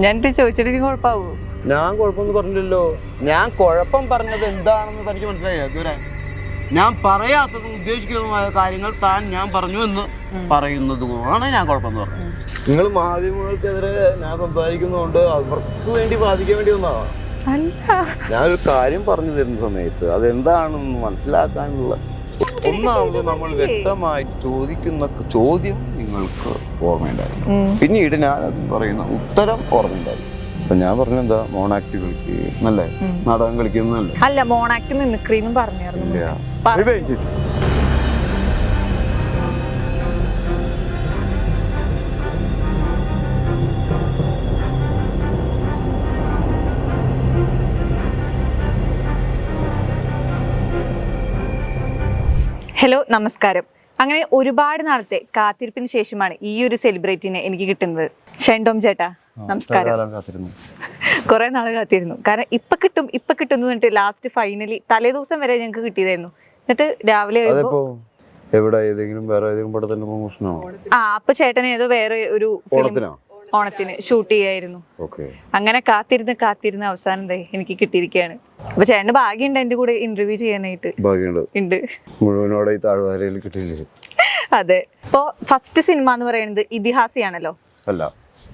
ഞാൻ ഇത് ചോദിച്ചിട്ട് കുഴപ്പമാവൂ. ഞാൻ കുഴപ്പമൊന്നും പറഞ്ഞില്ലല്ലോ. ഞാൻ കുഴപ്പം പറഞ്ഞത് എന്താണെന്ന് തനിക്ക് മനസ്സിലായോ. ഇതുവരെ ഞാൻ പറയാത്തതും ഉദ്ദേശിക്കുന്നതുമായ കാര്യങ്ങൾ താൻ ഞാൻ പറഞ്ഞു എന്ന് പറയുന്നത് കൊണ്ടാണ് ഞാൻ കുഴപ്പമെന്ന് പറഞ്ഞത്. നിങ്ങൾ മാധ്യമങ്ങൾക്കെതിരെ ഞാൻ സംസാരിക്കുന്നതുകൊണ്ട് അവർക്ക് വേണ്ടി ബാധിക്കാൻ വേണ്ടി വന്നതാണ് ഞാനൊരു കാര്യം പറഞ്ഞു തരുന്ന സമയത്ത് അതെന്താണെന്ന് മനസ്സിലാക്കാനുള്ള ഒന്നാമത് നമ്മൾ വ്യക്തമായി ചോദിക്കുന്ന ചോദ്യം നിങ്ങൾക്ക് ഓർമ്മയുണ്ടായിരുന്നു ഉം. പിന്നീട് ഞാൻ പറയുന്ന ഉത്തരം ഓർമ്മയുണ്ടായി അപ്പൊ ഞാൻ പറഞ്ഞെന്താ? മോണാക്ട് കളിക്കുക നല്ലേ. നാടകം കളിക്കുന്നല്ലേ അല്ല? മോൺ ആക്ട് പറഞ്ഞായിരുന്നു. ഇല്ല. പറ- ഹലോ നമസ്കാരം. അങ്ങനെ ഒരുപാട് നാളത്തെ കാത്തിരിപ്പിന് ശേഷമാണ് ഈ ഒരു സെലിബ്രിറ്റിനെ എനിക്ക് കിട്ടുന്നത്. ഷെൻഡോം ചേട്ടാ നമസ്കാരം. കുറെ നാൾ കാത്തിരുന്നു. കാരണം ഇപ്പൊ കിട്ടും ഇപ്പൊ കിട്ടും എന്ന് പറഞ്ഞിട്ട് ലാസ്റ്റ് ഫൈനലി തലേദിവസം വരെ ഞങ്ങൾക്ക് കിട്ടിയതായിരുന്നു. എന്നിട്ട് രാവിലെ എവിടെ ഏതെങ്കിലും വേറെ ഏതെങ്കിലും പടത്തിന്റെ പ്രൊമോഷനോ ആ അപ്പൊ ചേട്ടൻ ഏതോ വേറെ ഒരു ഓണത്തിനോ? ഓണത്തിന് ഷൂട്ട് ചെയ്യായിരുന്നു. അങ്ങനെ കാത്തിരുന്ന് കാത്തിരുന്ന് അവസാനം എനിക്ക് കിട്ടിയിരിക്കുകയാണ് അപ്പൊ ചേട്ടന് ഭാഗ്യമുണ്ട് എന്റെ കൂടെ ഇന്റർവ്യൂ ചെയ്യാനായിട്ട്. ഉണ്ട്. മുഴുവനോടെ ഈ താഴ്വാരയിൽ കിട്ടിയില്ലേ? അതെ. ഇപ്പോ ഫസ്റ്റ് സിനിമ എന്ന് പറയുന്നത് ഇതിഹാസിയാണല്ലോ? അല്ല.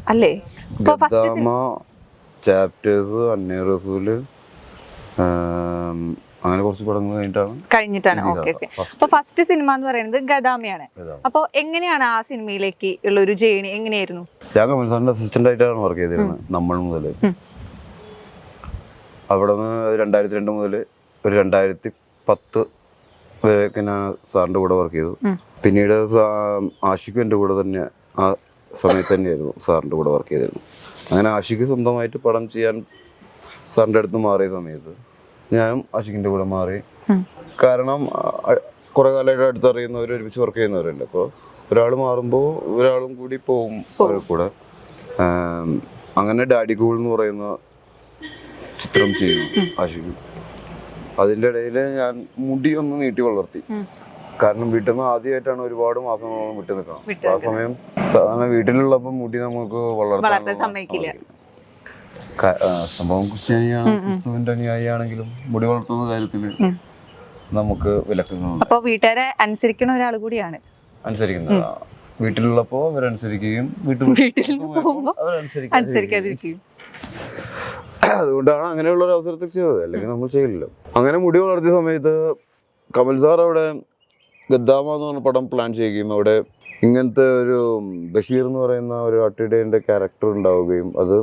അല്ലേ? ഇപ്പൊ ഫസ്റ്റ് ചാപ്റ്റേഴ്സ് അന്നേ റസൂൽ അങ്ങനെ കുറച്ച് പടങ്ങൾ കഴിഞ്ഞിട്ടാണ് കഴിഞ്ഞിട്ടാണ്. Okay okay. അപ്പൊ ഫസ്റ്റ് സിനിമ എന്ന് പറയുന്നത് ഗദാമയാണ്. അപ്പോൾ അപ്പൊ എങ്ങനെയാണ് ആ സിനിമയിലേക്ക് ഉള്ള ഒരു ജേണി എങ്ങനെയായിരുന്നു? ഞാൻ കമൽ സാറിന്റെ അസിസ്റ്റന്റ് ആയിട്ടാണ് വർക്ക് ചെയ്തിരുന്നത് നമ്മൾ മുതൽ അവിടെ നിന്ന് രണ്ടായിരത്തി രണ്ട് മുതൽ ഒരു രണ്ടായിരത്തി പത്ത് വരെയൊക്കെ ഞാൻ സാറിന്റെ കൂടെ വർക്ക് ചെയ്തു. പിന്നീട് ആഷിഖും എന്റെ കൂടെ തന്നെ ആ സമയത്ത് തന്നെയായിരുന്നു സാറിന്റെ കൂടെ വർക്ക് ചെയ്തിരുന്നു അങ്ങനെ ആഷിഖ് സ്വന്തമായിട്ട് പടം ചെയ്യാൻ സാറിന്റെ അടുത്ത് മാറിയ സമയത്ത് ഞാനും ആഷിഖിന്റെ കൂടെ മാറി. കാരണം കുറെ കാലമായിട്ട് അടുത്തറിയുന്നവർ ഒരുമിച്ച് വർക്ക് ചെയ്യുന്നവരുണ്ട്. അപ്പോൾ ഒരാൾ മാറുമ്പോൾ ഒരാളും കൂടി പോവും അവരുടെ കൂടെ. അങ്ങനെ ഡാഡി കൂൾ എന്ന് പറയുന്ന ചിത്രം ചെയ്യും ആഷിഖ് അതിന്റെ ഇടയിൽ ഞാൻ മുടി ഒന്ന് നീട്ടി വളർത്തി. കാരണം വീട്ടിൽ നിന്ന് ആദ്യമായിട്ടാണ് ഒരുപാട് മാസങ്ങളോളം വിട്ടു നിൽക്കണം ആ സമയം സാധാരണ വീട്ടിലുള്ളപ്പോൾ മുടി നമുക്ക് വളർത്താൻ വളർത്താൻ സമ്മതിക്കില്ല. സംഭവം ക്രിസ്ത്യാനിയാണ് ക്രിസ്തുവിന്റെ അനുയായിയാണെങ്കിലും മുടി വളർത്തുന്ന കാര്യത്തിൽ നമുക്ക് വിലക്കുന്നുണ്ട് അപ്പൊ വീട്ടുകാരെ അനുസരിക്കുന്ന ഒരാൾ കൂടിയാണ്. അനുസരിക്കുന്നത്. വീട്ടിലുള്ളപ്പോ അവരനുസരിക്കുകയും വീട്ടിൽ അതുകൊണ്ടാണ് അങ്ങനെയുള്ള ഒരു അവസരത്തിൽ ചെയ്തത്. അല്ലെങ്കിൽ നമ്മൾ ചെയ്യില്ല. അങ്ങനെ മുടി വളർത്തിയ സമയത്ത് കമൽ സാർ അവിടെ ഗദ്ദാമ എന്ന് പറഞ്ഞ പടം പ്ലാൻ ചെയ്യുകയും അവിടെ ഇങ്ങനത്തെ ഒരു ബഷീർ എന്ന് പറയുന്ന ഒരു അട്ടിടേന്റെ ക്യാരക്ടർ ഉണ്ടാവുകയും അത്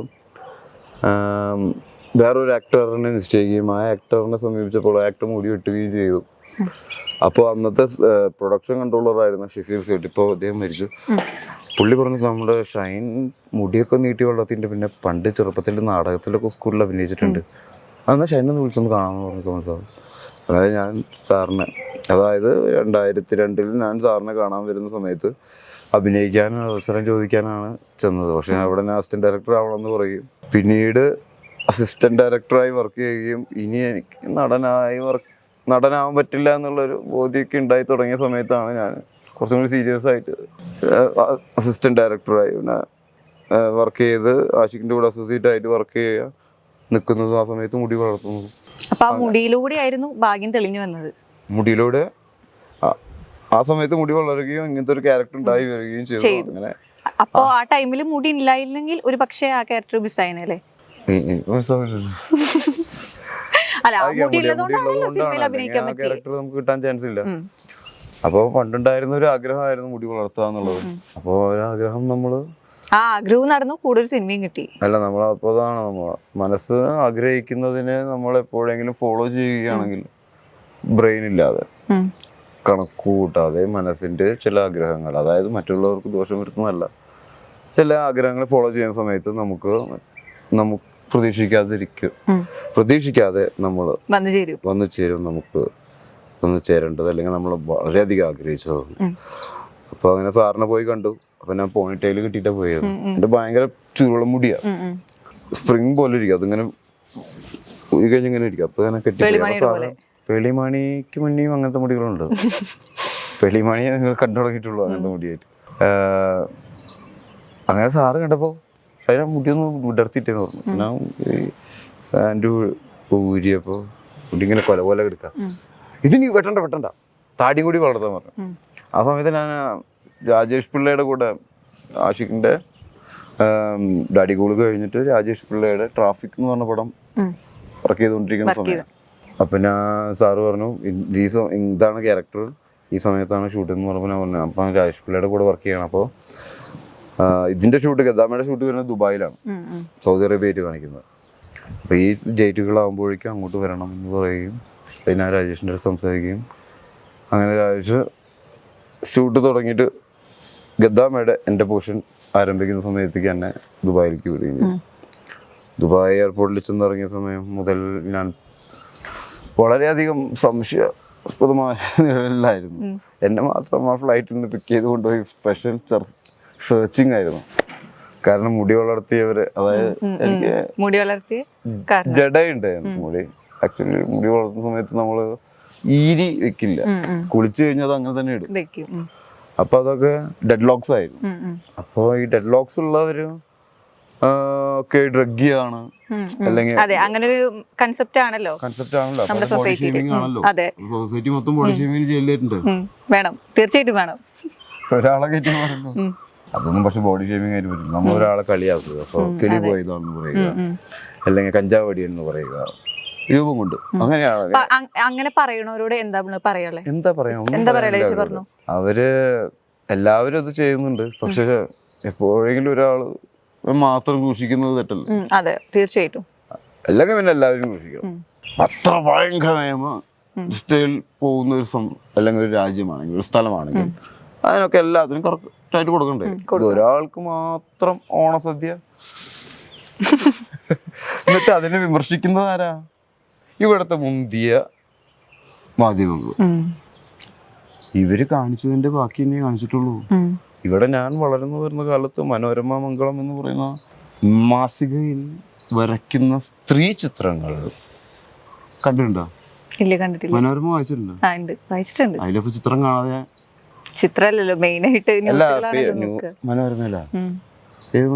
വേറൊരു ആക്ടറിനെ നിശ്ചയിക്കുകയും ആ ആക്ടറിനെ സമീപിച്ചപ്പോൾ ആക്ടർ മുടി വെട്ടുകയും ചെയ്തു. അപ്പോൾ അന്നത്തെ പ്രൊഡക്ഷൻ കൺട്രോളർ ആയിരുന്ന ഷെഫീർ സേട്ട് ഇപ്പോൾ അദ്ദേഹം മരിച്ചു. പുള്ളി പറഞ്ഞു നമ്മുടെ ഷൈൻ മുടിയൊക്കെ നീട്ടി വളർത്തിയിട്ട് പിന്നെ പണ്ട് ചെറുപ്പത്തിൽ നാടകത്തിലൊക്കെ സ്കൂളിൽ അഭിനയിച്ചിട്ടുണ്ട്. അന്ന് ഷൈൻ ഒന്ന് വിളിച്ചൊന്ന് കാണാമെന്ന് പറഞ്ഞു സാർ അതായത് ഞാൻ സാറിനെ അതായത് രണ്ടായിരത്തി രണ്ടിൽ ഞാൻ സാറിനെ കാണാൻ വരുന്ന സമയത്ത് അഭിനയിക്കാൻ അവസരം ചോദിക്കാനാണ് ചെന്നത്. പക്ഷെ അവിടെ ഞാൻ അസിസ്റ്റന്റ് ഡയറക്ടർ ആവണമെന്ന് പറയും. പിന്നീട് അസിസ്റ്റന്റ് ഡയറക്ടറായി വർക്ക് ചെയ്യുകയും ഇനി എനിക്ക് നടനായി വർക്ക് നടനാവാൻ പറ്റില്ല എന്നുള്ളൊരു ബോധ്യമൊക്കെ ഉണ്ടായി തുടങ്ങിയ സമയത്താണ് ഞാൻ കുറച്ചും കൂടി സീരിയസ് ആയിട്ട് അസിസ്റ്റന്റ് ഡയറക്ടറായി പിന്നെ വർക്ക് ചെയ്ത് ആഷിഖിന്റെ കൂടെ അസോസിയേറ്റ് ആയിട്ട് വർക്ക് ചെയ്യുക നിൽക്കുന്നതും ആ സമയത്ത് മുടി വളർത്തുന്നതും. അപ്പൊ ആ മുടിയിലൂടെ ആയിരുന്നു ഭാഗ്യം തെളിഞ്ഞു വന്നത്. മുടിയിലൂടെ ആ- സമയത്ത് മുടി വളരുകയും ഇങ്ങനത്തെ ഒരു ക്യാരക്ടർ ഉണ്ടായി വരികയും ചെയ്തു. അങ്ങനെ. അപ്പോ ആ. ടൈമിൽ മുടി ഇല്ലായിരുന്നെങ്കിൽ ഒരു പക്ഷേ ആ ക്യാരക്ടർ മിസ്സായനല്ലേ. അല്ല? മുടി ഉള്ളതുകൊണ്ടാണല്ലോ സിനിമയിൽ അഭിനയിക്കാൻ ക്യാരക്ടർ നമുക്ക് കിട്ടാൻ ചാൻസ് ഇല്ല. അപ്പോൾ പണ്ടുണ്ടായിരുന്ന ഒരു ആഗ്രഹമായിരുന്നു മുടി വളർത്തുക എന്നുള്ളത്. അപ്പോൾ ആഗ്രഹം നമ്മൾ ആ ആഗ്രഹവും നടന്നു കൂടുതൽ സിനിമയും കിട്ടി. അല്ല നമ്മൾ അപ്പോൾ അതാണ് നമ്മൾ മനസ്സ് ആഗ്രഹിക്കുന്നതിനെ നമ്മൾ എപ്പോഴെങ്കിലും ഫോളോ ചെയ്യുകയാണെങ്കിൽ ബ്രെയിൻ ഇല്ലാതെ. കണക്ക് കൂട്ടാതെ മനസ്സിന്റെ ചില ആഗ്രഹങ്ങൾ അതായത് മറ്റുള്ളവർക്ക് ദോഷം വരുത്തുന്നതല്ല ചില ആഗ്രഹങ്ങൾ ഫോളോ ചെയ്യുന്ന സമയത്ത് നമുക്ക് നമുക്ക് പ്രതീക്ഷിക്കാതിരിക്കും. പ്രതീക്ഷിക്കാതെ നമ്മൾ വന്നു ചേരും വന്നു ചേരും നമുക്ക് വന്നു ചേരേണ്ടത് അല്ലെങ്കിൽ നമ്മൾ വളരെയധികം ആഗ്രഹിച്ചതാണ് അപ്പൊ അങ്ങനെ സാറിനെ പോയി കണ്ടു അപ്പൊ ഞാൻ പോണിറ്റയിൽ കിട്ടിയിട്ടാ പോയത് എന്റെ ഭയങ്കര ചുരുളം മുടിയാ. സ്പ്രിങ് പോലെ ഇരിക്കും അതിങ്ങനെ കഴിഞ്ഞിങ്ങനെ ഇങ്ങനെ ഇരിക്കും അപ്പൊ അങ്ങനെ കെട്ടി വെളിമണിക്ക് മുന്നേയും അങ്ങനത്തെ മുടികളുണ്ട്. വെളിമണി നിങ്ങൾ കണ്ടു തുടങ്ങിയിട്ടുള്ളൂ അങ്ങനത്തെ മുടിയായിട്ട്. അങ്ങനെ സാറ് കണ്ടപ്പോൾ അതിനെ മുടിയൊന്നും വിടർത്തിട്ടേന്ന് പറഞ്ഞു. ഞാൻ ഈ പാന്റ് ഊരിയപ്പോൾ മുടി ഇങ്ങനെ കൊല പോലെ എടുക്കാം. ഇതിനി വെട്ടണ്ട വെട്ടണ്ട. താടിയും കൂടി വളർത്താൻ പറഞ്ഞു. ആ സമയത്ത് ഞാൻ രാജേഷ് പിള്ളയുടെ കൂടെ ആഷിഖിന്റെ ഡാഡി കൂൾ കഴിഞ്ഞിട്ട് രാജേഷ് പിള്ളയുടെ ട്രാഫിക് എന്ന് പറഞ്ഞ പടം. വർക്ക് ചെയ്തുകൊണ്ടിരിക്കുന്ന സമയം. അപ്പം ഞാൻ സാറ് പറഞ്ഞു "ഇ- ഈ ഇതാണ് ക്യാരക്ടർ ഈ സമയത്താണ് ഷൂട്ട് എന്ന് പറഞ്ഞപ്പോൾ ഞാൻ പറഞ്ഞു അപ്പം രാജേഷ് പിള്ളയുടെ കൂടെ വർക്ക് ചെയ്യണം അപ്പോൾ ഇതിന്റെ ഷൂട്ട് ഗദ്ദാമയുടെ ഷൂട്ട് വരുന്നത് ദുബായിലാണ്. സൗദി അറേബ്യ അറേബ്യയായിട്ട് കാണിക്കുന്നത്. അപ്പോൾ ഈ ഡേറ്റുകളാകുമ്പോഴേക്കും അങ്ങോട്ട് വരണം എന്ന് പറയുകയും പിന്നെ ഞാൻ രാജേഷിന്റെ അടുത്ത് സംസാരിക്കുകയും അങ്ങനെ രാജേഷ് ഷൂട്ട് തുടങ്ങിയിട്ട് ഗദ്ദാമയുടെ എന്റെ പോർഷൻ ആരംഭിക്കുന്ന സമയത്തേക്ക് എന്നെ ദുബായിലേക്ക് വിടുകയും ചെയ്തു. ദുബായ് എയർപോർട്ടിൽ ചെന്നിറങ്ങിയ സമയം മുതൽ ഞാൻ വളരെയധികം സംശയാസ്പദമായ നിലയിലായിരുന്നു എന്നെ മാത്രം ആ ഫ്ലൈറ്റിൽ നിന്ന് പിക്ക് ചെയ്ത് കൊണ്ടുപോയി സ്പെഷ്യൽ സെർച്ചിങ് ആയിരുന്നു. കാരണം മുടി വളർത്തിയവര് അതായത് എനിക്ക് മുടി മുടി. ആക്ച്വലി മുടി വളർത്തുന്ന സമയത്ത് നമ്മൾ ഈരി വെക്കില്ല. കുളിച്ചു കഴിഞ്ഞാൽ അത് അങ്ങനെ തന്നെ ഇടും. അപ്പൊ അതൊക്കെ ഡെഡ് ലോക്സ് ആയിരുന്നു. അപ്പോൾ ഈ ഡെഡ് ലോക്സ് ഉള്ളവര് ഒക്കെ ഡ്രഗിയാണ് ഉം, ഉം. അല്ലെങ്കിൽ അതെ അങ്ങനെ ഒരു കൺസെപ്റ്റ് ആണല്ലോ. കൺസെപ്റ്റ് ആണല്ലോ. നമ്മുടെ ഉം, ആണല്ലോ. അതെ. സൊസൈറ്റി മൊത്തം ബോഡി ഷേമിംഗ് ജയിലിട്ടുണ്ട് വേണം. തീർച്ചയായിട്ടും വേണം. ഒരാളെ കയറ്റി മാറുന്നു അതൊന്നും പക്ഷെ ബോഡി ഷേമിംഗ് ആയിട്ട് പറ്റില്ല. നമ്മൾ ഒരാളെ കളിയാക്കുക. അപ്പോൾ കിളി പോയതാണെന്ന് പറയുക. അല്ലെങ്കിൽ കഞ്ചാവ് അടിയെന്ന് പറയുക. രൂപം കൊണ്ട്. അങ്ങനെയാണ്. അങ്ങനെ പറയണവരോട് എന്താ പറയാളെ എന്താ പറയാ? എന്താ പറയാനില്ല പറയാ പറഞ്ഞു? അവർ എല്ലാവരും അത് ചെയ്യുന്നുണ്ട്. പക്ഷെ എപ്പോഴെങ്കിലും ഒരാൾ മാത്രം ഘോഷിക്കുന്നത് തെറ്റല്ലേ? അതെ തീർച്ചയായിട്ടും. അല്ലെങ്കിൽ പിന്നെ എല്ലാവരും ഘോഷിക്കണം അത്ര ഭയങ്കര നിയമ നിഷ്ഠയിൽ പോകുന്ന ഒരു സം അല്ലെങ്കിൽ ഒരു രാജ്യമാണെങ്കിൽ ഒരു സ്ഥലമാണെങ്കിൽ അതിനൊക്കെ എല്ലാത്തിനും കറക്റ്റായിട്ട് കൊടുക്കണ്ടേ? ഒരാൾക്ക് മാത്രം ഓണസദ്യ? എന്നിട്ട് അതിനെ വിമർശിക്കുന്നത് ആരാ? ഇവിടുത്തെ മുന്തിയ മാധ്യമങ്ങൾ ഇവർ കാണിച്ചതിന്റെ ബാക്കി തന്നെ കാണിച്ചിട്ടുള്ളൂ. ഇവിടെ ഞാൻ വളർന്നു വരുന്ന കാലത്ത് മനോരമ മംഗളം എന്ന് പറയുന്ന മാസികയിൽ വരയ്ക്കുന്ന സ്ത്രീ ചിത്രങ്ങൾ കണ്ടിട്ടുണ്ടോ? ഇല്ല കണ്ടിട്ടില്ല. മനോരമ വായിച്ചിട്ടുണ്ടോ? ആ ഉണ്ട്. വായിച്ചിട്ടുണ്ട്. അതിലപ്പോ ചിത്രം കാണാതെ ചിത്രമല്ലല്ലോ മെയിൻ ആയിട്ട് മനോരമയില.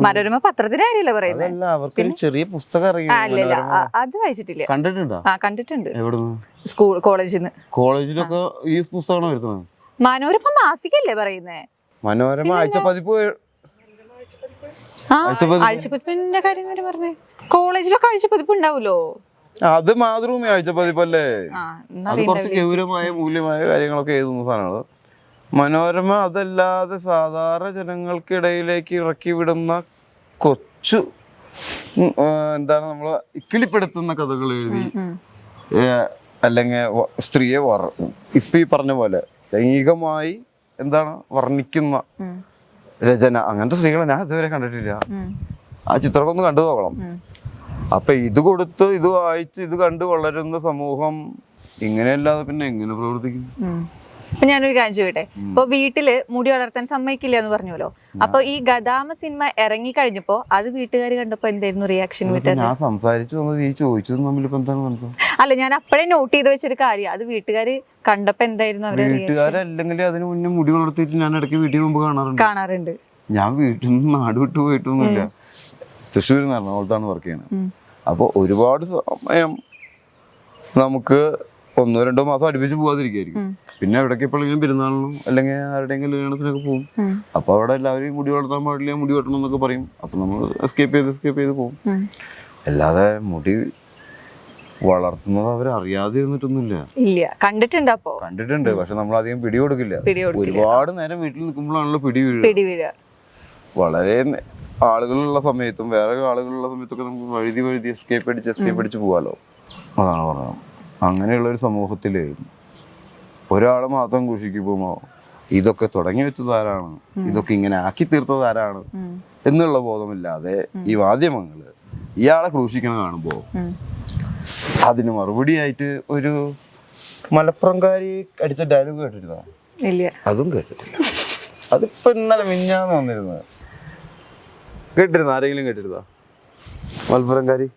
മനോരമ? പത്രത്തിന്റെ കാര്യമല്ല പറയുന്നത് ചെറിയ പുസ്തകം അത് വായിച്ചിട്ടില്ല. കണ്ടിട്ടുണ്ടോ? ആ കണ്ടിട്ടുണ്ട്. സ്കൂൾ കോളേജിൽ നിന്ന് കോളേജിലൊക്കെ ഈ പുസ്തകമാണ് വരുന്നത് മനോരമ മാസികല്ലേ പറയുന്നേ? മനോരമ ആഴ്ച പതിപ്പ് ആ ആഴ്ചപ്പതിപ്പ്. ആഴ്ചപ്പതിപ്പിന്റെ കാര്യം തന്നെ പറഞ്ഞേ. കോളേജിലൊക്കെ ആഴ്ചപ്പതിപ്പ് ഉണ്ടാവുമല്ലോ അത് മാതൃഭൂമി ആഴ്ച പതിപ്പല്ലേ? ആ അത് കുറച്ച് ഗൗരവമായ മൂല്യമായ കാര്യങ്ങളൊക്കെ എഴുതുന്ന സാധനങ്ങൾ. മനോരമ അതല്ലാതെ സാധാരണ ജനങ്ങൾക്കിടയിലേക്ക് ഇറക്കി വിടുന്ന കൊച്ചു എന്താണ് നമ്മൾ ഇക്കിളിപ്പെടുത്തുന്ന കഥകൾ എഴുതി അല്ലെങ്കിൽ സ്ത്രീയെ വർ ഇപ്പൊ ഈ പറഞ്ഞ പോലെ ലൈംഗികമായി എന്താണ് വർണിക്കുന്ന. രചന അങ്ങനത്തെ സ്ത്രീകളെ ഞാൻ ഇതുവരെ കണ്ടിട്ടില്ല ആ ചിത്രമൊക്കെ ഒന്ന് കണ്ടു നോക്കണം. അപ്പൊ ഇത് കൊടുത്ത് ഇത് വായിച്ച് ഇത് കണ്ട് വളരുന്ന സമൂഹം ഇങ്ങനെയല്ലാതെ പിന്നെ എങ്ങനെ പ്രവർത്തിക്കും. അപ്പൊ ഞാനൊരു കാര്യം ചോദിട്ടെ ഇപ്പൊ വീട്ടിൽ മുടി വളർത്താൻ സമ്മതിക്കില്ല എന്ന് പറഞ്ഞല്ലോ അപ്പൊ ഈ ഗതാമ സിനിമ ഇറങ്ങി കഴിഞ്ഞപ്പോ അത് വീട്ടുകാർ കണ്ടപ്പോ എന്തായിരുന്നു റിയാക്ഷൻ ഞാൻ സംസാരിച്ചു ചോദിച്ചതും എന്താണ് അല്ല ഞാൻ അപ്പഴേ നോട്ട് ചെയ്ത് വെച്ചൊരു കാര്യം. അത് വീട്ടുകാര് കണ്ടപ്പോ എന്തായിരുന്നു അവരുടെ റിയാക്ഷൻ വീട്ടുകാരല്ലെങ്കിൽ അതിന് മുന്നേ മുടി വളർത്തിയിട്ട് ഞാൻ ഇടയ്ക്ക് വീട്ടിൽ മുമ്പ് കാണാറുണ്ട്. കാണാറുണ്ട്. ഞാൻ വീട്ടിൽ നിന്ന് നാട് വിട്ടു പോയിട്ടൊന്നുമില്ല. തൃശ്ശൂരിൽ നിന്ന് എറണാകുളത്താണ് വർക്ക് ചെയ്യുന്നത്. അപ്പോൾ ഒരുപാട് സമയം നമുക്ക് ഒന്നോ രണ്ടോ മാസം അടുപ്പിച്ച് പോകാതിരിക്കുമായിരിക്കും പിന്നെ എവിടേക്ക് എപ്പോഴെങ്കിലും പെരുന്നാളിനും അല്ലെങ്കിൽ ആരുടെയെങ്കിലും കല്യാണത്തിനൊക്കെ പോകും അപ്പൊ അപ്പോൾ അവിടെ എല്ലാവരും മുടി വളർത്താൻ പാടില്ല മുടി വെട്ടണം എന്നൊക്കെ പറയും. അപ്പോൾ നമ്മൾ എസ്കേപ്പ് ചെയ്ത് എസ്കേപ്പ് ചെയ്ത് പോകും അല്ലാതെ മുടി വളർത്തുന്നത് അവർ അറിയാതെ ഇരുന്നിട്ടൊന്നുമില്ല. ഇല്ല. കണ്ടിട്ടുണ്ട് അപ്പോ? കണ്ടിട്ടുണ്ട്. പക്ഷെ നമ്മൾ അധികം പിടി കൊടുക്കില്ല. ഒരുപാട് നേരം വീട്ടിൽ നിൽക്കുമ്പോഴാണല്ലോ പിടി വീഴുക. വളരെ ആളുകളുള്ള സമയത്തും വേറെ ആളുകളുള്ള സമയത്തൊക്കെ നമുക്ക് വഴുതി വഴുതി എസ്കേപ്പ് അടിച്ച് എസ്കേപ്പ് അടിച്ച് പോകാലോ അതാണ് പറഞ്ഞത്. അങ്ങനെയുള്ള ഒരു സമൂഹത്തിൽ ഒരാൾ മാത്രം ഘോഷിക്കുമ്പോൾ ഇതൊക്കെ തുടങ്ങി വെച്ചത് ആരാണ്? ഇതൊക്കെ ഇങ്ങനെ ആക്കി തീർത്തത് ആരാണ്? എന്നുള്ള ബോധമില്ലാതെ ഈ മാധ്യമങ്ങൾ ഇയാളെ ക്രൂശിക്കണ കാണുമ്പോൾ. അതിന് മറുപടിയായിട്ട് ഒരു മലപ്പുറംകാരി അടിച്ച ഡയലോഗ് കേട്ടിരുന്നോ? അതും കേട്ടിട്ടില്ല. അതിപ്പോ ഇന്നലെ മിഞ്ഞാന്ന് വന്നിരുന്നത് കേട്ടിരുന്ന? ആരെങ്കിലും കേട്ടിരുന്നോ? മലപ്പുറംകാരി?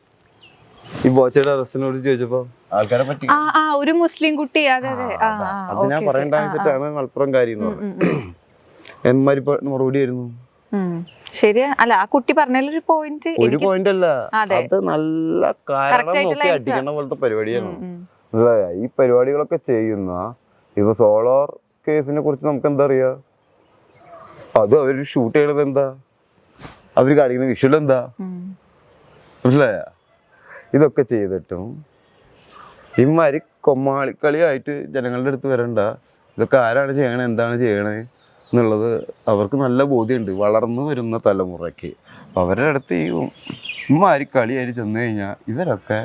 ഈ ബോച്ചയുടെ അറസ്റ്റിനോട് ചോദിച്ചപ്പോ ആൾക്കാരെ പറ്റി. ആ ആ ഒരു മുസ്ലിം കുട്ടി. അതെ അതെ. ആ ആ അത്. ഞാൻ പറയണ്ട വെച്ചിട്ടാണ് കാര്യം എന്ന് പറഞ്ഞത്. എമ്മാരി മറുപടി ആയിരുന്നു ഉം. ശരിയാണ് അല്ല ആ കുട്ടി പറഞ്ഞൊരു പോയിന്റ് ഒരു പോയിന്റ് അല്ല. അതെ. അത് നല്ല കാരണം Correct ആയിട്ടുള്ള നോക്കി answer. അടിക്കണ പോലത്തെ പരിപാടിയാണ്? ഈ പരിപാടികളൊക്കെ ചെയ്യുന്ന ഇപ്പൊ സോളാർ കേസിനെ കുറിച്ച് നമുക്ക് എന്താ അറിയാ? അത് അവർ ഷൂട്ട് ചെയ്യണത് എന്താ? അവർ കാണിക്കുന്ന വിഷ്വൽ എന്താ? മനസ്സിലായ? ഇതൊക്കെ ചെയ്തിട്ടും ഇമാരി കൊമ്മാളിക്കളിയായിട്ട് ജനങ്ങളുടെ അടുത്ത് വരണ്ട. ഇതൊക്കെ ആരാണ് ചെയ്യണേ? എന്താണ് ചെയ്യണേ? എന്നുള്ളത് അവർക്ക് നല്ല ബോധ്യമുണ്ട്. വളർന്നു വരുന്ന തലമുറയ്ക്ക്. അവരുടെ അടുത്ത് ഈ ഇമാരി കളിയായിട്ട് ചെന്ന് കഴിഞ്ഞാൽ ഇവരൊക്കെ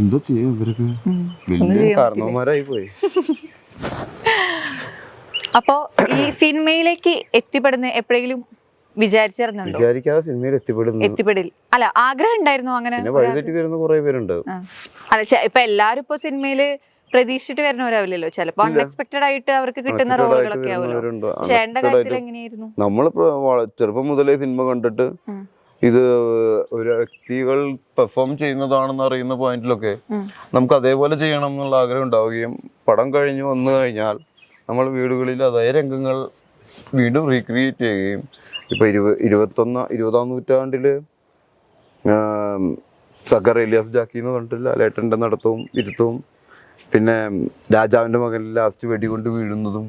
എന്തോ ചെയ്യും ഇവർക്ക് വലിയ കാരണവന്മാരായി പോയി. അപ്പോ ഈ സിനിമയിലേക്ക് എത്തിപ്പെടുന്ന എപ്പോഴെങ്കിലും വിചാരിച്ചിരുന്നുണ്ടോ? വിചാരിക്കാതെ സിനിമയിൽ എത്തിപ്പെടുന്നു. എത്തിപ്പെടില്ല. അല്ല ആഗ്രഹം ഉണ്ടായിരുന്നു അങ്ങനെ പിന്നെ വഴിതെറ്റി വരുന്ന കുറെ പേരുണ്ട്. അല്ല ഇപ്പൊ എല്ലാരും ഇപ്പൊ സിനിമയിൽ പ്രതീക്ഷിച്ചിട്ട് വരുന്നവരാവില്ലല്ലോ. ചിലപ്പോ അൺഎക്സ്പെക്ടഡ് ആയിട്ട് അവർക്ക് കിട്ടുന്ന റോളുകളൊക്കെ ആവുമല്ലോ. ചേട്ടന്റെ കാര്യത്തിൽ എങ്ങനെയായിരുന്നു? നമ്മൾ ചെറുപ്പം മുതലേ സിനിമ കണ്ടിട്ട് ഇത് ഒരു വ്യക്തികൾ പെർഫോം ചെയ്യുന്നതാണെന്ന് അറിയുന്ന പോയിന്റിലൊക്കെ നമുക്ക് അതേപോലെ ചെയ്യണം എന്നുള്ള ആഗ്രഹം ഉണ്ടാവുകയും പടം കഴിഞ്ഞു വന്നു കഴിഞ്ഞാൽ നമ്മൾ വീടുകളിൽ അതേ രംഗങ്ങൾ വീണ്ടും റീക്രിയേറ്റ് ചെയ്യുകയും ഇപ്പൊ ഇരുപ ഇരുപത്തൊന്ന് ഇരുപതാം നൂറ്റാണ്ടിൽ ആം, സക്കർ എലിയാസ് ജാക്കി എന്ന് പറഞ്ഞിട്ട് ലാലേട്ടന്റെ നടത്തവും ഇരുത്തവും പിന്നെ രാജാവിന്റെ മകൻ ലാസ്റ്റ് വെടികൊണ്ട് വീഴുന്നതും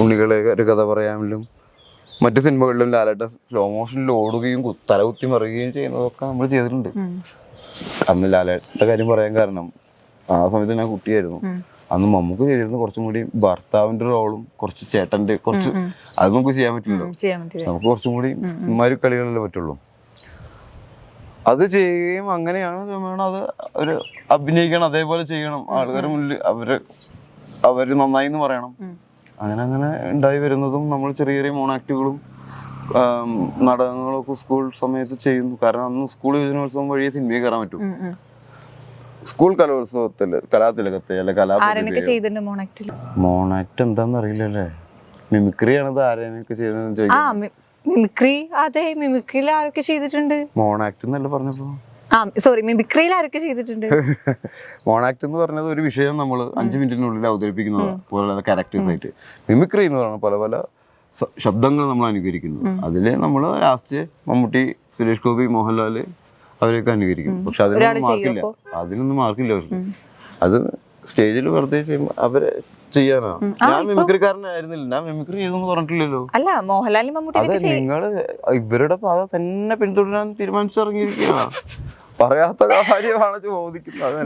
ഉണ്ണികളെ ഒരു കഥ പറയാനും മറ്റു സിനിമകളിലും ലാലേട്ട സ്ലോ മോഷനിൽ ഓടുകയും തല കുത്തി മറിയുകയും ചെയ്യുന്നതൊക്കെ നമ്മൾ ചെയ്തിട്ടുണ്ട്. അന്ന് ലാലേട്ട കാര്യം പറയാൻ കാരണം ആ സമയത്ത് ഞാൻ കുട്ടിയായിരുന്നു. അന്ന് നമുക്ക് ചെയ്തിരുന്ന കുറച്ചും കൂടി ഭർത്താവിന്റെ റോളും കുറച്ച് ചേട്ടന്റെ കുറച്ച് അത് നമുക്ക് ചെയ്യാൻ പറ്റില്ലല്ലോ. നമുക്ക് കുറച്ചും കൂടി ഇമാരി കളികളല്ലേ പറ്റുള്ളൂ. അത് ചെയ്യുകയും അങ്ങനെയാണ് വേണം അത് ഒരു അഭിനയിക്കണം അതേപോലെ ചെയ്യണം. ആൾക്കാരുടെ മുന്നിൽ അവർ അവർ നന്നായി എന്ന് പറയണം അങ്ങനെ അങ്ങനെ ഉണ്ടായി വരുന്നതും നമ്മൾ ചെറിയ ചെറിയ മോണാക്റ്റുകളും നാടകങ്ങളൊക്കെ സ്കൂൾ സമയത്ത് ചെയ്യുന്നു. കാരണം അന്ന് സ്കൂൾ യോജനോത്സവം വഴിയേ സിനിമയിൽ കയറാൻ പറ്റും. സ്കൂൾ കലോത്സവത്തിൽ കലാതിലകത്തെ അല്ലെ ആരെയൊക്കെ കലാപ്രതിഭ ചെയ്തിട്ടുണ്ട് മോണാക്ടിൽ മോണാക്ട് എന്താന്ന് അറിയില്ലല്ലേ? മിമിക്രി ആണത് ആരെയൊക്കെ ചെയ്തതെന്ന് ചോദിക്കും. ആ മി- മിമിക്രി അതെ മിമിക്രിയിൽ ആരൊക്കെ ചെയ്തിട്ടുണ്ട്? മോണാക്ട് എന്നല്ല പറഞ്ഞപ്പോ? ആ സോറി മിമിക്രിയിൽ ആരൊക്കെ ചെയ്തിട്ടുണ്ട്? മോണാക്ട് എന്ന് പറഞ്ഞത് ഒരു വിഷയം നമ്മൾ അഞ്ച് മിനിറ്റിനുള്ളിൽ അവതരിപ്പിക്കുന്നത് പോലുള്ള ക്യാരക്ടേഴ്സ് ആയിട്ട്. മിമിക്രി എന്ന് പറയുന്നത് പല പല സ- ശബ്ദങ്ങൾ നമ്മൾ അനുകരിക്കുന്നു. അതിൽ നമ്മൾ ലാസ്റ്റ് മമ്മൂട്ടി സുരേഷ് ഗോപി മോഹൻലാൽ അവരെയൊക്കെ അനുകരിക്കും. പക്ഷെ അതിനൊന്നും മാർക്കില്ല. അതിനൊന്നും മാർക്കില്ല അവർക്ക്. അത് സ്റ്റേജിൽ വെറുതെ ചെയ്യുമ്പോൾ അവരെ ചെയ്യാനാ. ഞാൻ മിമിക്രിക്കാരനായിരുന്നില്ല. ഞാൻ മിമിക്രി ചെയ്തെന്ന് പറഞ്ഞിട്ടില്ലല്ലോ. അല്ല മോഹൻലാലും അതെ നിങ്ങൾ ഇവരുടെ പാത തന്നെ പിന്തുടരാൻ തീരുമാനിച്ചിറങ്ങിയിരിക്കുകയാണ്. പറയാത്ത കാര്യമാണ് ചോദിക്കുന്നത്.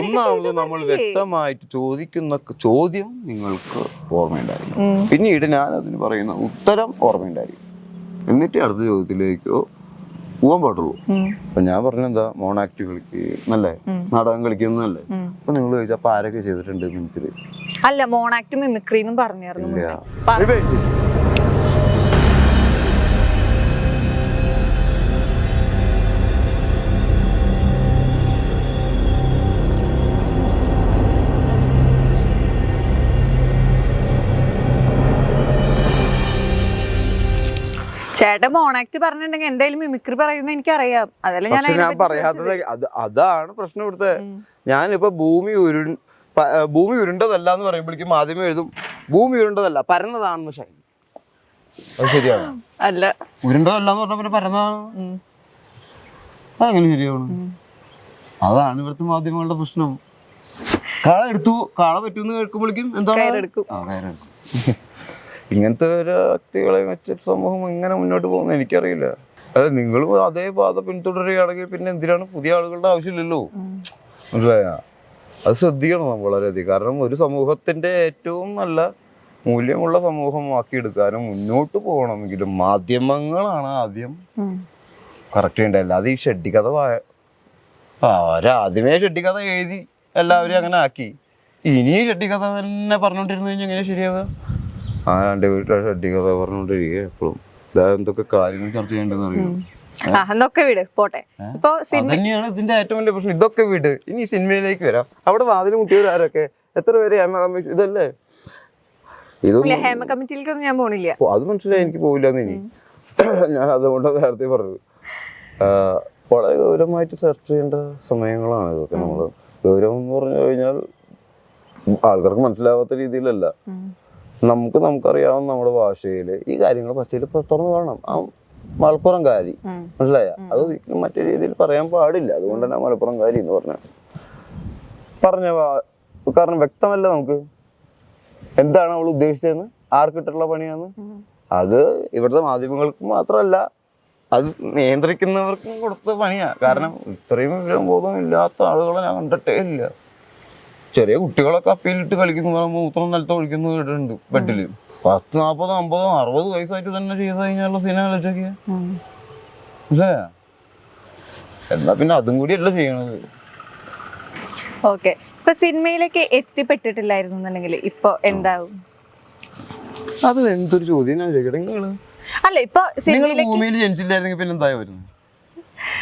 ഒന്നാമത് നമ്മൾ വ്യക്തമായിട്ട് ചോദിക്കുന്ന ചോദ്യം നിങ്ങൾക്ക് ഓർമ്മയുണ്ടായിരിക്കും പിന്നീട് ഞാൻ അതിന് പറയുന്ന ഉത്തരം ഓർമ്മയുണ്ടായിരിക്കും എന്നിട്ട് അടുത്ത ചോദ്യത്തിലേക്കോ പോകാൻ പാടുള്ളൂ. അപ്പൊ ഞാൻ പറഞ്ഞെന്താ മോൺ കളിക്ക് നല്ലേ? നാടകം കളിക്കുന്നല്ലേ അപ്പൊ നിങ്ങൾ ചോദിച്ചാൽ അപ്പൊ ആരൊക്കെ ചെയ്തിട്ടുണ്ട് മിമിക്രി അല്ല മോൺ ആക്ട് മിമിക്രി എന്നും പറഞ്ഞായിരുന്നു ചേട്ടൻ മോണാക്ട് പറഞ്ഞിട്ടുണ്ടെങ്കിൽ എന്തായാലും മിമിക്രി പറയുന്ന എനിക്കറിയാം. അതല്ല ഞാൻ പക്ഷെ ഞാൻ പറയാത്തത് അത് അതാണ് പ്രശ്നം ഇവിടുത്തെ. ഞാനിപ്പോ ഭൂമി ഉരു ഭൂമി ഉരുണ്ടതല്ല എന്ന് പറയുമ്പോഴേക്കും ആദ്യമേ എഴുതും ഭൂമി ഉരുണ്ടതല്ല പരന്നതാണെന്ന് ഷൈൻ അത് ശരിയാണ്? അല്ല. ഉരുണ്ടതല്ല എന്ന് പറഞ്ഞാൽ പരന്നതാണ്. അതെങ്ങനെ ശരിയാണ് അതാണ് ഇവിടുത്തെ മാധ്യമങ്ങളുടെ പ്രശ്നം. കാള എടുത്തു കാള പറ്റൂന്ന് കേൾക്കുമ്പോഴേക്കും എന്താണ്? കയറെടുക്കും. ഇങ്ങനത്തെ ഒരു വ്യക്തികളെ വെച്ച് സമൂഹം എങ്ങനെ മുന്നോട്ട് പോകുന്നത് എനിക്കറിയില്ല. അല്ല നിങ്ങളും അതേ പാത പിന്തുടരുകയാണെങ്കിൽ പിന്നെ എന്തിനാണ് പുതിയ ആളുകളുടെ ആവശ്യമില്ലല്ലോ? മനസ്സിലായ? അത് ശ്രദ്ധിക്കണം നമ്മൾ വളരെയധികം. കാരണം ഒരു സമൂഹത്തിന്റെ ഏറ്റവും നല്ല മൂല്യമുള്ള സമൂഹമാക്കി എടുക്കാനും മുന്നോട്ട് പോകണമെങ്കിലും മാധ്യമങ്ങളാണ് ആദ്യം. കറക്റ്റ് ചെയ്യേണ്ടത്. അല്ലാതെ ഈ ഷെഡിക്കഥ കഥ അവരാദ്യമേ അവരാദ്യമേ ഷെഡിക്കഥ എഴുതി എല്ലാവരും അങ്ങനെ ആക്കി. ഇനി ഷെഡിക്കഥ തന്നെ പറഞ്ഞോണ്ടിരുന്നു കഴിഞ്ഞാൽ എങ്ങനെ ശരിയാവുക? ആ രണ്ട് വീട്ടിലെ ഷെഡിക്കഥ പറഞ്ഞോണ്ടിരിക്കുക എപ്പോഴും എന്തൊക്കെ കാര്യങ്ങൾ ചർച്ച ചെയ്യേണ്ടതെന്ന് അറിയാം അതൊക്കെ വിട് പോട്ടെ. ഇപ്പൊ സിനിമ അതന്നെയാണ് ഇതിന്റെ ഏറ്റവും വലിയ പ്രശ്നം. ഇതൊക്കെ വിട്. ഇനി സിനിമയിലേക്ക് വരാം. അവിടെ വാതിൽ മുട്ടിയവരാരൊക്കെ? എത്ര പേര് ഹേമ കമ്മീഷൻ ഇതല്ലേ? ഇതൊന്നും ഹേമ കമ്മിറ്റിയിലേക്കൊന്നും ഞാൻ പോണില്ല. അത് മനസ്സിലായി എനിക്ക് പോവില്ലെന്ന് ഇനി. ഞാൻ അതുകൊണ്ട് നേരത്തെ പറഞ്ഞു വളരെ ഗൗരവമായിട്ട് ചർച്ച ചെയ്യേണ്ട സമയങ്ങളാണ് ഇതൊക്കെ നമ്മൾ ഗൗരവം എന്ന് പറഞ്ഞു കഴിഞ്ഞാൽ ആൾക്കാർക്ക് മനസ്സിലാവാത്ത രീതിയിലല്ല. നമുക്ക് നമുക്കറിയാവുന്ന നമ്മുടെ ഭാഷയിൽ ഈ കാര്യങ്ങൾ പച്ചയിൽ തുറന്നു പറയണം. ആ മലപ്പുറം കാരി. മനസ്സിലായ? അത് ഒരിക്കലും മറ്റു രീതിയിൽ പറയാൻ പാടില്ല. അതുകൊണ്ട് തന്നെ മലപ്പുറം കാരി എന്ന് പറഞ്ഞ പറഞ്ഞ കാരണം വ്യക്തമല്ല നമുക്ക്. എന്താണ് അവൾ ഉദ്ദേശിച്ചതെന്ന്? ആർക്കിട്ടുള്ള പണിയാന്ന്? അത് ഇവിടുത്തെ മാധ്യമങ്ങൾക്ക് മാത്രമല്ല അത് നിയന്ത്രിക്കുന്നവർക്കും കൊടുത്ത പണിയാ. കാരണം ഇത്രയും വിവരം ബോധം ഇല്ലാത്ത ആളുകളെ ഞാൻ കണ്ടിട്ടേ ഇല്ല. ചെറിയ കുട്ടികളൊക്കെ അപ്പീലിട്ട് കളിക്കുന്നു. മൂത്രം നിലത്ത് ഒഴിക്കുന്നു കേട്ടിട്ടുണ്ട് ബെഡിൽ പത്ത് നാൽപ്പതോ അമ്പതോ അറുപത് വയസ്സായിട്ട് തന്നെ ചെയ്ത് കഴിഞ്ഞാലുള്ള സിനിമ കളിച്ചൊക്കെ. പക്ഷേ എന്നാ പിന്നെ അതും കൂടിയല്ല ചെയ്യണത്. ഓക്കെ. ഇപ്പൊ സിനിമയിലേക്ക് എത്തിപ്പെട്ടിട്ടില്ലായിരുന്നു എന്നുണ്ടെങ്കിൽ ഇപ്പൊ എന്താവും? അത് എന്തൊരു ചോദ്യം ഞാൻ ചോദിക്കട്ടെ നിങ്ങൾ അല്ല ഇപ്പൊ ഭൂമിയിൽ ജനിച്ചില്ലായിരുന്നെങ്കിൽ പിന്നെ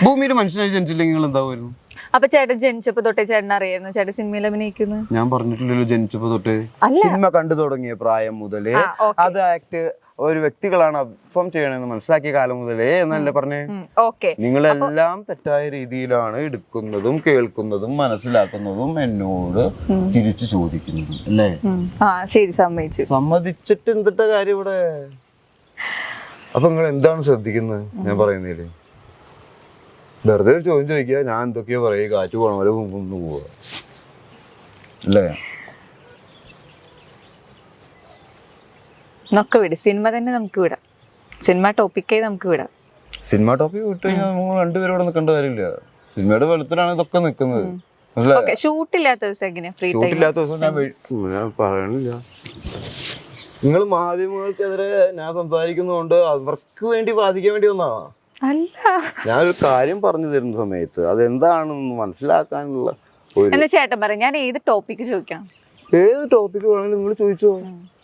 ഭൂമിയിൽ മനുഷ്യനായി ജനിച്ചില്ലെങ്കിൽ നിങ്ങൾ അപ്പൊ ചേട്ടൻ ജനിച്ചപ്പോ തൊട്ടേ ചേട്ടൻ അറിയായിരുന്നു. ചേട്ടൻ സിനിമയിൽ അഭിനയിക്കുന്നു. ഞാൻ പറഞ്ഞിട്ടില്ലല്ലോ ജനിച്ചപ്പോ തൊട്ടേ. സിനിമ കണ്ടു തുടങ്ങിയ പ്രായം മുതലേ അത് ആക്ട് ഒരു വ്യക്തികളാണ് അബ്ഫോം ചെയ്യണമെന്ന് മനസ്സിലാക്കിയ കാലം മുതലേ എന്നല്ലേ പറഞ്ഞേ? ഓക്കെ. നിങ്ങളെല്ലാം തെറ്റായ രീതിയിലാണ് എടുക്കുന്നതും കേൾക്കുന്നതും മനസ്സിലാക്കുന്നതും എന്നോട് തിരിച്ചു ചോദിക്കുന്നതും അല്ലേ? ആ ശരി സമ്മതിച്ചു. സമ്മതിച്ചിട്ട് എന്തിട്ട കാര്യം ഇവിടെ? അപ്പൊ നിങ്ങൾ എന്താണ് ശ്രദ്ധിക്കുന്നത് ഞാൻ പറയുന്നതിൽ? വെറുതെ ഒരു ചോദ്യം ചോദിക്കുക ഞാൻ എന്തൊക്കെയോ പറയുക കാറ്റ് പോണ പോലെ ഒന്ന് പോവുക അല്ലേ? നമുക്ക് വിട്. സിനിമ തന്നെ നമുക്ക് വിടാം. സിനിമ ടോപ്പിക്കേ നമുക്ക് വിടാം. സിനിമ ടോപ്പിക് വിട്ട് കഴിഞ്ഞാൽ നമ്മൾ രണ്ടുപേരും ഇവിടെ നിൽക്കേണ്ട കാര്യമില്ല. സിനിമയുടെ വെളുത്തിലാണ് ഇതൊക്കെ നിൽക്കുന്നത്? ഓക്കെ ഷൂട്ടില്ലാത്ത ദിവസം എങ്ങനെയാ ഫ്രീ ടൈം ഷൂട്ടില്ലാത്ത ദിവസം ഞാൻ പറയണില്ല. നിങ്ങൾ മാധ്യമങ്ങൾക്കെതിരെ ഞാൻ സംസാരിക്കുന്നതുകൊണ്ട് അവർക്ക് വേണ്ടി ബാധിക്കാൻ വേണ്ടി വന്നതാണോ? ഞാനൊരു കാര്യം പറഞ്ഞു തരുന്ന സമയത്ത് അതെന്താണെന്ന് മനസ്സിലാക്കാനുള്ള എന്നാ ചേട്ടൻ പറ ഞാൻ ഏത് ടോപ്പിക്ക് ചോദിക്കാം? ഏത് ടോപ്പിക്ക് വേണമെങ്കിലും നിങ്ങൾ ചോദിച്ചോ.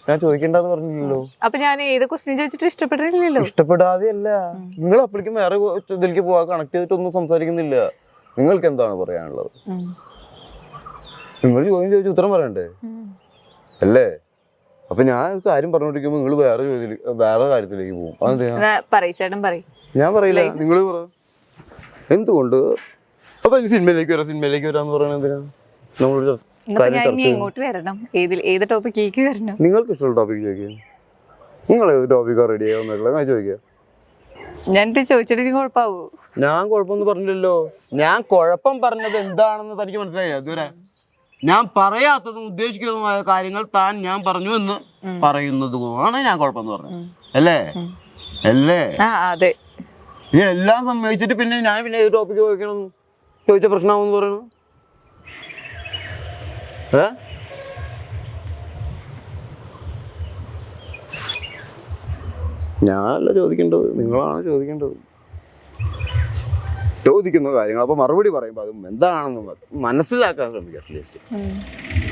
ഞാൻ ചോദിക്കേണ്ടെന്ന് പറഞ്ഞില്ലല്ലോ. അപ്പൊ ഞാൻ ഏത് ക്വസ്റ്റ്യൻ ചോദിച്ചിട്ട് ഇഷ്ടപ്പെട്ടില്ലല്ലോ ഇഷ്ടപ്പെടാതെ അല്ല നിങ്ങൾ അപ്പോഴേക്കും വേറെ ഇതിലേക്ക് പോവാ കണക്ട് ചെയ്തിട്ടൊന്നും സംസാരിക്കുന്നില്ല. നിങ്ങൾക്ക് എന്താണ് പറയാനുള്ളത്? നിങ്ങൾ ചോദ്യം ചോദിച്ച ഉത്തരം പറയണ്ടേ? അല്ലേ? അപ്പൊ ഞാൻ കാര്യം പറഞ്ഞോണ്ടിരിക്കുമ്പോ നിങ്ങൾ വേറെ ചോദ്യത്തിലേക്ക് വേറെ കാര്യത്തിലേക്ക് പോകും. അതെന്താ പറയ് ചേട്ടൻ പറയ്. ഞാൻ പറയില്ല. നിങ്ങൾ പറ. എന്തുകൊണ്ട്? അപ്പൊ സിനിമയിലേക്ക് വരാം. സിനിമയിലേക്ക് വരാന്ന് പറയുന്നത് നമ്മൾ വരണം? ഏതിൽ ഏത് ടോപ്പിക്കിലേക്ക് വരണം? നിങ്ങൾക്ക് ഇഷ്ടമുള്ള ടോപ്പിക് ചോദിക്കുക നിങ്ങൾ ഏത് ടോപ്പിക്കാ റെഡി ആവുന്നില്ല ഞാൻ ഞാൻ ചോദിച്ചിട്ട് കുഴപ്പമാവൂ? ഞാൻ കുഴപ്പമൊന്നും പറഞ്ഞില്ലല്ലോ. ഞാൻ കുഴപ്പം പറഞ്ഞത് എന്താണെന്ന് തനിക്ക് മനസ്സിലായോ ഇതുവരെ. ഞാൻ പറയാത്തതും ഉദ്ദേശിക്കുന്നതുമായ കാര്യങ്ങൾ താൻ ഞാൻ പറഞ്ഞു എന്ന് പറയുന്നതുമാണ് ഞാൻ കുഴപ്പമെന്ന് പറഞ്ഞത്. അല്ലേ? അല്ലേ? അതെ. ഈ എല്ലാം സമ്മതിച്ചിട്ട് പിന്നെ ഞാൻ പിന്നെ ഏത് ടോപ്പിക്ക് ചോദിക്കണം ചോദിച്ച പ്രശ്നമാവെന്ന് പറയണു? ഏ? ഞാനല്ല ചോദിക്കേണ്ടത്. നിങ്ങളാണ് ചോദിക്കേണ്ടത്. ചോദിക്കുന്ന കാര്യങ്ങൾ. അപ്പോൾ മറുപടി പറയുമ്പോൾ അത് എന്താണെന്ന് മനസ്സിലാക്കാൻ ശ്രമിക്കുക അറ്റ്ലീസ്റ്റ്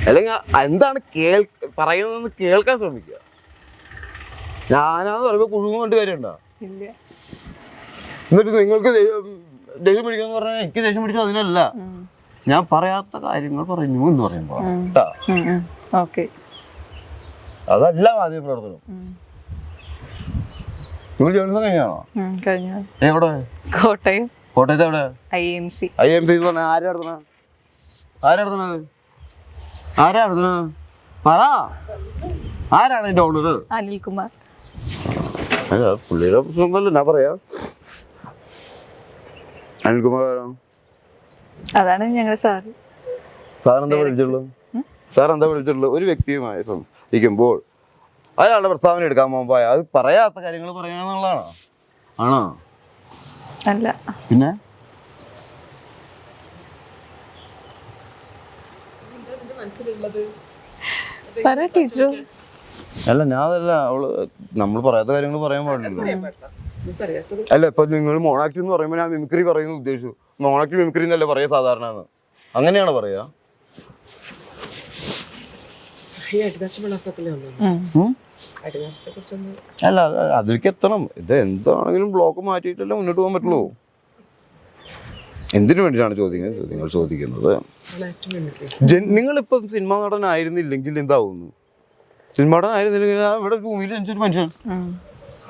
അല്ലെങ്കിൽ എന്താണ് കേൾ പറയുന്നതെന്ന് കേൾക്കാൻ ശ്രമിക്കുക. ഞാനാന്ന് പറയുമ്പോൾ പുഴുങ്ങുകൊണ്ട് കാര്യമുണ്ടോ? ഇല്ല. എന്നിട്ട് നിങ്ങൾക്ക് ദേഷ്യം പിടിക്കാന്ന് പറഞ്ഞാൽ എനിക്ക് ദേഷ്യം പിടിച്ചു അതിനല്ല. ഞാൻ പറയാത്ത കാര്യങ്ങൾ പറഞ്ഞു എന്ന് പറയുമ്പോ. ഓക്കെ. അതല്ല മാധ്യമ പ്രവർത്തനം. നിങ്ങൾ കഴിഞ്ഞാണോ? എവിടെ? കോട്ടയം. കോട്ടയത്ത് എവിടെ? I M C. I M C എന്ന് പറഞ്ഞാൽ ആരാ നടത്തണ ആരാ നടത്തണത് ആരാ നടത്തണ പറ. ആരാണ് എന്റെ ഓണർ അനിൽകുമാർ. പുള്ളിയുടെ പ്രശ്നമൊന്നുമല്ല ഞാൻ പറയാം. അതാണ് ഞങ്ങളുടെ സാറ്. സാർ എന്താ വിളിച്ചുള്ളൂ സാർ എന്താ വിളിച്ചുള്ളൂ ഒരു വ്യക്തിയുമായി സംസാരിക്കുമ്പോൾ അയാളുടെ പ്രസ്താവന എടുക്കാൻ പോകുമ്പോൾ അത് പറയാത്ത കാര്യങ്ങൾ പറയാന്നുള്ളതാണോ ആണോ? അല്ല. പിന്നെ? പറ ടീച്ചർ അല്ല ഞാൻ അതല്ല അവൾ നമ്മൾ പറയാത്ത കാര്യങ്ങൾ പറയാൻ പാടില്ലല്ലോ. അല്ല ഇപ്പൊ നിങ്ങൾ മോണാക്ട് എന്ന് പറയുമ്പോൾ ഞാൻ മിമിക്രി പറയുന്ന ഉദ്ദേശിച്ചു. മോണാക്ട് മിമിക്രി എന്നല്ല പറയാ സാധാരണ അങ്ങനെയാണ് അങ്ങനെയാണോ പറയാ? അല്ല അല്ല, അതിലേക്ക് എത്തണം. ഇത് എന്താണെങ്കിലും ബ്ലോക്ക് മാറ്റിയിട്ടല്ലേ മുന്നോട്ട് പോകാൻ പറ്റുള്ളൂ. എന്തിനു വേണ്ടിയിട്ടാണ് ചോദ്യങ്ങൾ? നിങ്ങൾ ചോദിക്കുന്നത്. നിങ്ങളിപ്പം സിനിമാ നടനായിരുന്നില്ലെങ്കിൽ എന്താവുന്നു? സിനിമാ നടനായിരുന്നില്ലെങ്കിൽ ആ ഇവിടെ ഭൂമിയിൽ ജനിച്ചൊരു മനുഷ്യൻ.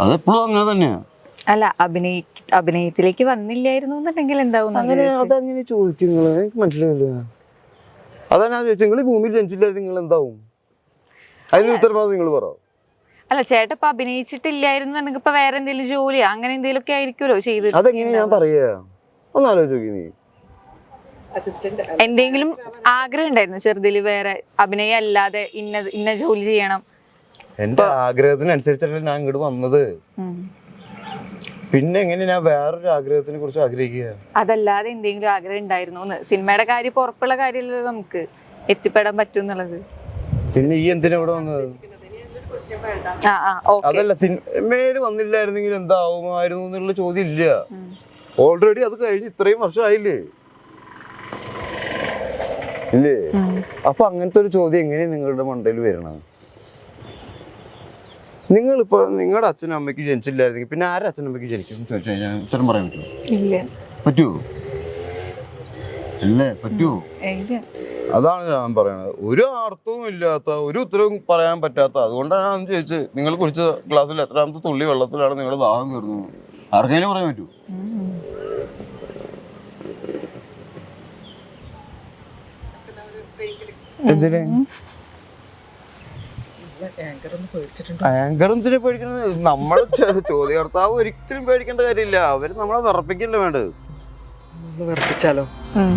അതെപ്പോഴും അങ്ങനെ തന്നെയാണ് അല്ല അഭിനയി അഭിനയത്തിലേക്ക് വന്നില്ലായിരുന്നു എന്നുണ്ടെങ്കിൽ എന്താവും അങ്ങനെ അതങ്ങനെ ചോദിക്കും നിങ്ങൾ എനിക്ക് മനസ്സിലായില്ല? അതാണ് ഞാൻ ചോദിച്ചത് നിങ്ങൾ ഭൂമിയിൽ ജനിച്ചില്ല നിങ്ങൾ എന്താവും? അതിന് ഉത്തരവാദിത്വം നിങ്ങൾ പറ. അല്ല ചേട്ടൻ ഇപ്പൊ അഭിനയിച്ചിട്ടില്ലായിരുന്നു എന്നുണ്ടെങ്കിൽ ഇപ്പൊ വേറെ എന്തെങ്കിലും ജോലി അങ്ങനെ എന്തെങ്കിലും ഒക്കെ ആയിരിക്കുമല്ലോ ചെയ്ത് അതെങ്ങനെ ഞാൻ പറയാ? ഒന്ന് ആലോചിച്ച് നോക്കി നീ അസിസ്റ്റന്റ് എന്തെങ്കിലും ആഗ്രഹം ഉണ്ടായിരുന്നു? ചെറുതിൽ വേറെ അഭിനയം അല്ലാതെ ഇന്ന ഇന്ന ജോലി ചെയ്യണം. എന്റെ ആഗ്രഹത്തിനനുസരിച്ചല്ലേ ഞാൻ ഇങ്ങോട്ട് വന്നത്. പിന്നെ എങ്ങനെ ഞാൻ വേറൊരു ആഗ്രഹത്തിനെ കുറിച്ച് ആഗ്രഹിക്കുക അതല്ലാതെ എന്തെങ്കിലും ആഗ്രഹം ഉണ്ടായിരുന്നു എന്ന് സിനിമയുടെ കാര്യം ഇപ്പൊ ഉറപ്പുള്ള കാര്യമല്ലല്ലോ നമുക്ക്. എത്തിപ്പെടാൻ പറ്റും എന്നുള്ളത് പിന്നെ ഈ എന്തിനാ ഇവിടെ വന്നത്? ആ ആ ഓക്കെ. അതല്ല സിനിമയിൽ വന്നില്ലായിരുന്നെങ്കിൽ എന്താവുമായിരുന്നു എന്നുള്ള ചോദ്യം ഇല്ല. ഓൾറെഡി അത് കഴിഞ്ഞ് ഇത്രയും വർഷമായില്ലേ? ഇല്ലേ? അപ്പൊ അങ്ങനത്തെ ഒരു ചോദ്യം എങ്ങനെ നിങ്ങളുടെ മണ്ടയിൽ വരണം നിങ്ങളിപ്പോ നിങ്ങളുടെ അച്ഛനും അമ്മയ്ക്ക് ജനിച്ചില്ലായിരുന്നെങ്കിൽ പിന്നെ ആരുടെ അച്ഛനും അമ്മയ്ക്ക് ജനിക്കും? എന്ന് ചോദിച്ചു കഴിഞ്ഞാൽ ഉത്തരം പറയാൻ പറ്റുമോ? ഇല്ല. പറ്റുമോ അല്ലേ? പറ്റുമോ ഇല്ല. അതാണ് ഞാൻ പറയുന്നത് ഒരു അർത്ഥവും ഇല്ലാത്ത ഒരു ഉത്തരവും പറയാൻ പറ്റാത്ത അതുകൊണ്ടാണ് ഞാൻ ചോദിച്ചത്. നിങ്ങൾ കുടിച്ച ഗ്ലാസ്സിൽ എത്രാമത്തെ തുള്ളി വെള്ളത്തിലാണ് നിങ്ങളുടെ ദാഹം തീർന്നത്? ആർക്കെങ്കിലും പറയാൻ പറ്റൂ? എന്തിന്? എന്തിനാ പേടിക്കുന്നത് നമ്മളെ ചോദ്യകർത്താവ് ഒരിക്കലും പേടിക്കേണ്ട കാര്യമില്ല. അവർ നമ്മളെ വിറപ്പിക്കല്ലേ വേണ്ടത്? വിറപ്പിച്ചാലോ? ഉം.